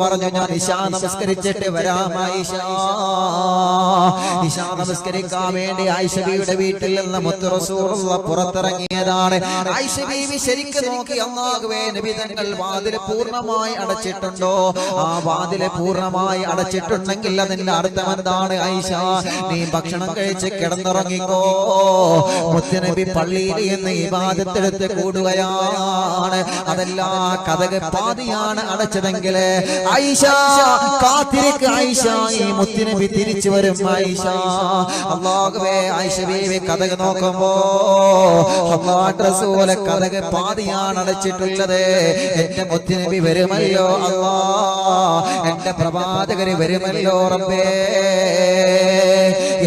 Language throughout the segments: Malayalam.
പറഞ്ഞു ഞാൻ ഇശാ നമസ്കരിച്ചിട്ട് വരാം ആയിഷ. നമസ്കരിക്കാൻ വേണ്ടി ആയിഷ ബീവിയുടെ വീട്ടിൽ നിന്ന് മുത്ത് പുറത്തിറങ്ങിയതാണ്. ആയിഷ ശരിക്കും നോക്കി അന്നാകുവേ നബി തങ്ങൾ വാതിൽ പൂർണമായി അടച്ചിട്ടുണ്ടോ? ആ വാതിൽ പൂർണമായി അടച്ചിട്ടുണ്ടെങ്കിൽ അതിന്റെ അർത്ഥം എന്താണ് ആയിഷ? നീ ഭക്ഷണം കഴിച്ച് കിടന്നുറങ്ങിക്കോ. മുത്തുനബി പള്ളിയിൽ നിന്ന് ഇബാദത്തെടുത്ത് കൂടുകയാണ്. അതെല്ലാ കഥക പാതിയാണ് അടച്ചതെങ്കിൽ ഐഷ കാത്തിരിക്ക് ഐഷ ഈ മുത്തിനബി തിരിച്ചു വരും ഐഷ അള്ളാഹുവേ ഐഷ ബീവി കഥക നോക്കുമ്പോ റസൂല കഥക പാതിയാണ് അടച്ചിട്ടുള്ളത്. എന്റെ മുത്തിനബി വരുമല്ലോ അല്ലാ എന്റെ പ്രവാചകര് വരുമല്ലോ റബ്ബേ.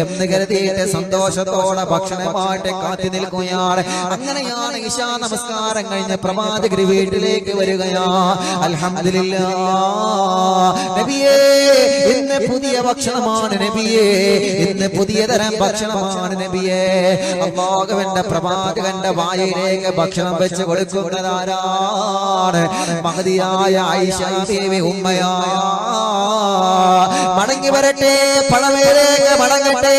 എന്ന് കരുതിയിട്ട് സന്തോഷത്തോടെ ഭക്ഷണമായിട്ട് കാത്തി നിൽക്കുകയാണ്. അങ്ങനെയാണ് ഇശാ നമസ്കാരം കഴിഞ്ഞ് പ്രവാചകര് വീട്ടിലേക്ക് വരികയാ. അൽഹംദുലില്ലാ. നബിയേ ഇന്ന് പുതിയ ഭക്ഷണമാണ് നബിയേ. ഇന്ന് പുതിയ തരം ഭക്ഷണമാണ് നബിയേ. അള്ളാഹുവിന്റെ പ്രവാചകന്റെ വായിലേക്ക് ഭക്ഷണം വെച്ച് കൊടുക്കുന്നതാരാണ് മഹതിയായ ഐഷ ദേവി ഉമ്മയാ. മടങ്ങി വരട്ടെ പഴമേലേക്ക് മടങ്ങട്ടെ.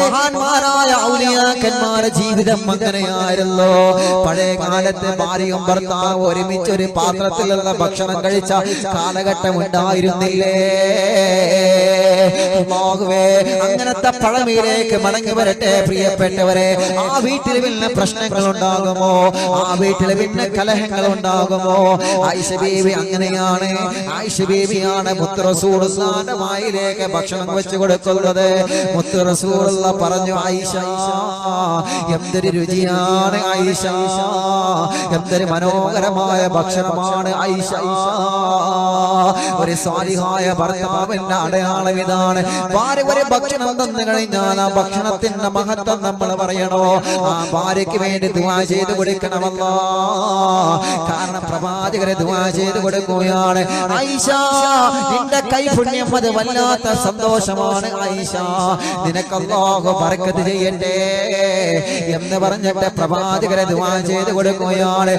മഹാന്മാരായ ഔലിയാക്കന്മാരുടെ ജീവിതം അങ്ങനെയായിരുന്നു. പഴയ കാലത്ത് ഭാര്യയും ഭർത്താവ് ഒരുമിച്ച് ഒരു പാത്രത്തിലുള്ള ഭക്ഷണം കഴിച്ച കാലഘട്ടം ഉണ്ടായിരുന്നില്ലേ? അങ്ങനത്തെ പഴമയിലേക്ക് മടങ്ങി വരട്ടെ പ്രിയപ്പെട്ടവരെ. ആ വീട്ടിൽ പിന്നെ പ്രശ്നങ്ങൾ ഉണ്ടാകുമോ? ആ വീട്ടിൽ പിന്നെ കലഹങ്ങൾ ഉണ്ടാകുമോ? ആയിഷ ബേബി അങ്ങനെയാണ്. ആയിഷ ബീവിയാണ് മുത്തറസൂടുസാന്റെ വായിലേക്ക് ഭക്ഷണം വെച്ച് കൊടുക്കുന്നത്. മുത്തറസൂടുള്ള പറഞ്ഞു ആയിഷ എന്തൊരു രുചിയാണ് ആയിഷ എന്തൊരു മനോഹരമായ ഭക്ഷണമാണ് ആയിഷ. ഒരു സ്വാലിഹായ ഭർത്താവിന്റെ അടയാളം ഇതാണ്. ഭാര്യ ഒരു ഭക്ഷണം തന്നു കഴിഞ്ഞാൽ ആ ഭക്ഷണത്തിന്റെ മഹത്വം നമ്മൾ പറയണോ? ആ ഭാര്യയ്ക്ക് വേണ്ടി ദുവാ ചെയ്ത് കൊടുക്കണമല്ലോ. കാരണം പ്രവാചകരെ ദുവാ ചെയ്ത് കൊടുക്കുകയാണ്. ഐഷ നിന്റെ കൈപുണ്യം അത് വല്ലാത്ത സന്തോഷമാണ് ഐഷ നിനക്കല്ലാഹു ബർക്കത്ത് ചെയ്യട്ടെ എന്ന് പറഞ്ഞിട്ട് പ്രവാചകരെ ദുആ ചെയ്തു കൊടുക്കുകയാണ്.